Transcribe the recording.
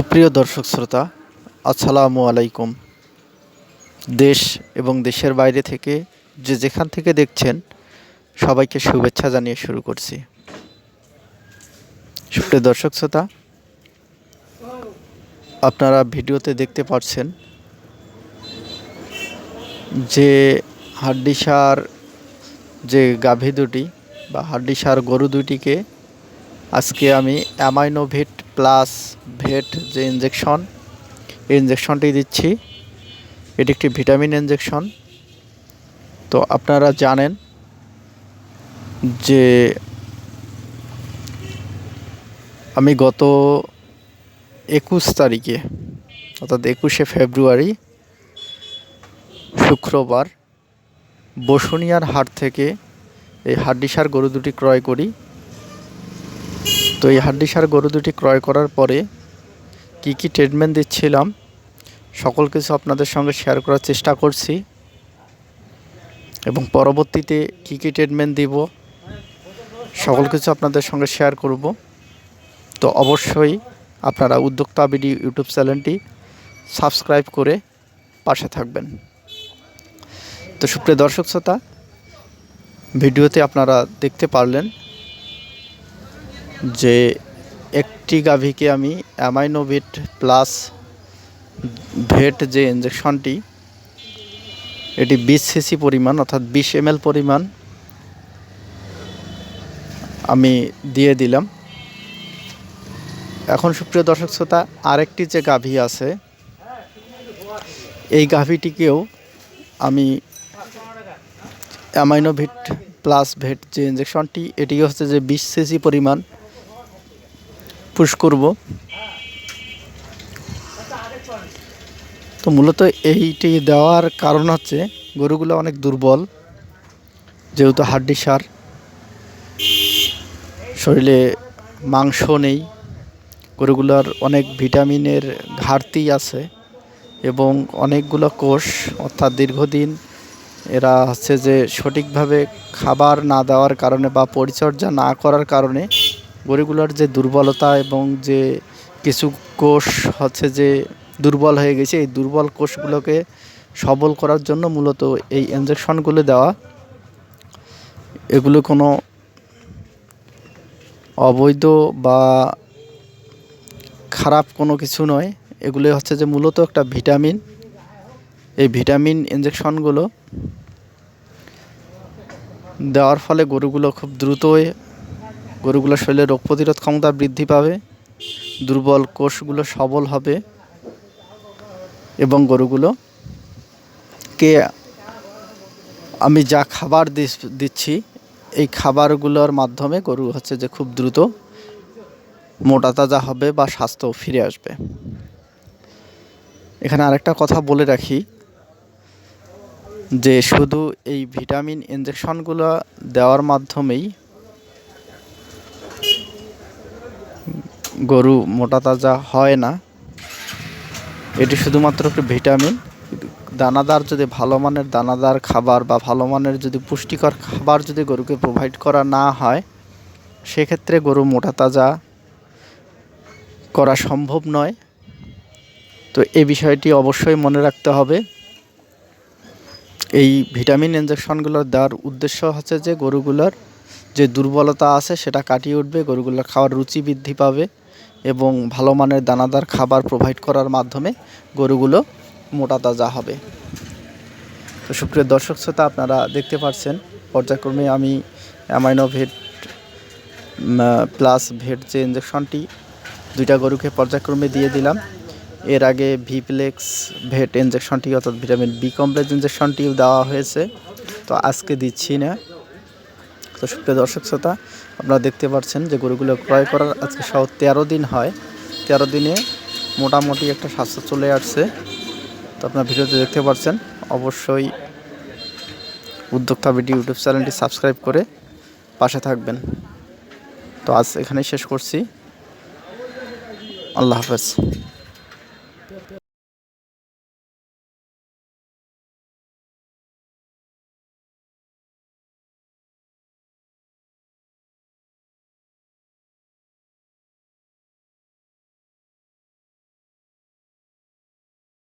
সুপ্রিয় দর্শক শ্রোতা, আসসালামু আলাইকুম। দেশ এবং দেশের বাইরে থেকে যে যেখান থেকে দেখছেন, সবাইকে শুভেচ্ছা জানিয়ে শুরু করছি। সুপ্রিয় দর্শক শ্রোতা, আপনারা ভিডিওতে দেখতে পাচ্ছেন যে হাড্ডিসার যে গাভী দুটি বা হাড্ডিসার গরু দুটিকে আজকে আমি অ্যামাইনোভিট প্লাস ভেট যে ইঞ্জেকশন এই ইঞ্জেকশনটি দিচ্ছি। এটি একটি ভিটামিন ইঞ্জেকশন তো আপনারা জানেন যে আমি গত একুশ তারিখে, অর্থাৎ একুশে ফেব্রুয়ারি, শুক্রবার, বসুনিয়ার হাট থেকে এই হাড্ডিসার গরু দুটি ক্রয় করি। তো এই হাড্ডিসার গরু দুটি ক্রয় করার পরে কি কি ট্রিটমেন্ট দিচ্ছিলাম, সকল কিছু আপনাদের সঙ্গে শেয়ার করার চেষ্টা করছি। এবং পরবর্তীতে কি কি ট্রিটমেন্ট দিব, সকল কিছু আপনাদের সঙ্গে শেয়ার করব। তো অবশ্যই আপনারা উদ্যোক্তা বিডি ইউটিউব চ্যানেলটি সাবস্ক্রাইব করে পাশে থাকবেন। তো সুপ্রিয় দর্শক শ্রোতা, ভিডিওতে আপনারা দেখতে পারলেন যে একটি গাভীকে আমি অ্যামাইনোভিট প্লাস ভেট যে ইঞ্জেকশনটি এটি বিশ সিসি পরিমাণ অর্থাৎ বিশ এম পরিমাণ আমি দিয়ে দিলাম। এখন সুপ্রিয় দর্শক শ্রোতা, আরেকটি যে গাভী আছে, এই গাভীটিকেও আমি অ্যামাইনোভিট প্লাস ভেট যে ইঞ্জেকশনটি এটি হচ্ছে যে বিশ সিসি পরিমাণ পুশ করব। তো মূলত এইটি দেওয়ার কারণ হচ্ছে গরুগুলো অনেক দুর্বল, যেহেতু হাড্ডি সার, শরীরে মাংস নেই, গরুগুলোর অনেক ভিটামিনের ঘাটতি আছে এবং অনেকগুলো কোষ, অর্থাৎ দীর্ঘদিন এরা হচ্ছে যে সঠিকভাবে খাবার না দেওয়ার কারণে বা পরিচর্যা না করার কারণে গরুগুলোর যে দুর্বলতা এবং যে কিছু কোষ হচ্ছে যে দুর্বল হয়ে গেছে, এই দুর্বল কোষগুলোকে সবল করার জন্য মূলত এই ইঞ্জেকশনগুলো দেওয়া। এগুলো কোনো অবৈধ বা খারাপ কোনো কিছু নয়। এগুলো হচ্ছে যে মূলত একটা ভিটামিন। এই ভিটামিন ইঞ্জেকশনগুলো দেওয়ার ফলে গরুগুলো খুব দ্রুতই গরুগুলোর শরীরে রোগ প্রতিরোধ ক্ষমতা বৃদ্ধি পাবে, দুর্বল কোষগুলো সবল হবে, এবং গরুগুলো কে আমি যা খাবার দিচ্ছি, এই খাবারগুলোর মাধ্যমে গরু হচ্ছে যে খুব দ্রুত মোটা তাজা হবে বা স্বাস্থ্য ফিরে আসবে। এখানে আরেকটা কথা বলে রাখি, যে শুধু এই ভিটামিন ইঞ্জেকশনগুলো দেওয়ার মাধ্যমেই গরু মোটা তাজা হয় না। এটি শুধুমাত্র একটি ভিটামিন। দানাদার যদি ভালো মানের দানাদার খাবার বা ভালো মানের যদি পুষ্টিকর খাবার যদি গরুকে প্রোভাইড করা না হয়, সেক্ষেত্রে গরু মোটা তাজা করা সম্ভব নয়। তো এই বিষয়টি অবশ্যই মনে রাখতে হবে। এই ভিটামিন ইঞ্জেকশনগুলো দেওয়ার উদ্দেশ্য হচ্ছে যে গরুগুলোর যে দুর্বলতা আছে সেটা কাটিয়ে উঠবে, গরুগুলোর খাওয়ার রুচি বৃদ্ধি পাবে। এবং ভালো মানের দানাদার খাবার প্রোভাইড করার মাধ্যমে গরুগুলো মোটা তাজা হবে। তো সুপ্রিয় দর্শক শ্রোতা, আপনারা দেখতে পাচ্ছেন, পর্যায়ক্রমে আমি অ্যামাইনোভেট প্লাস ভেট যে ইঞ্জেকশনটি দুইটা গরুকে পর্যায়ক্রমে দিয়ে দিলাম। এর আগে ভিপ্লেক্স ভেট ইঞ্জেকশনটি অর্থাৎ ভিটামিন বি কমপ্লেক্স ইঞ্জেকশনটিও দেওয়া হয়েছে। তো আজকে দিচ্ছি না। তো সুপ্রিয় দর্শক শ্রোতা, আপনারা দেখতে পাচ্ছেন যে গরুগুলো ক্রয় করার আজকে সহ তেরো দিন হয়। তেরো দিনে মোটামুটি একটা স্বাস্থ্য চলে আসছে। তো আপনার ভিডিওতে দেখতে পাচ্ছেন, অবশ্যই উদ্যোক্তা ভিডিও ইউটিউব চ্যানেলটি সাবস্ক্রাইব করে পাশে থাকবেন। তো আজ এখানেই শেষ করছি। আল্লাহ হাফেজ।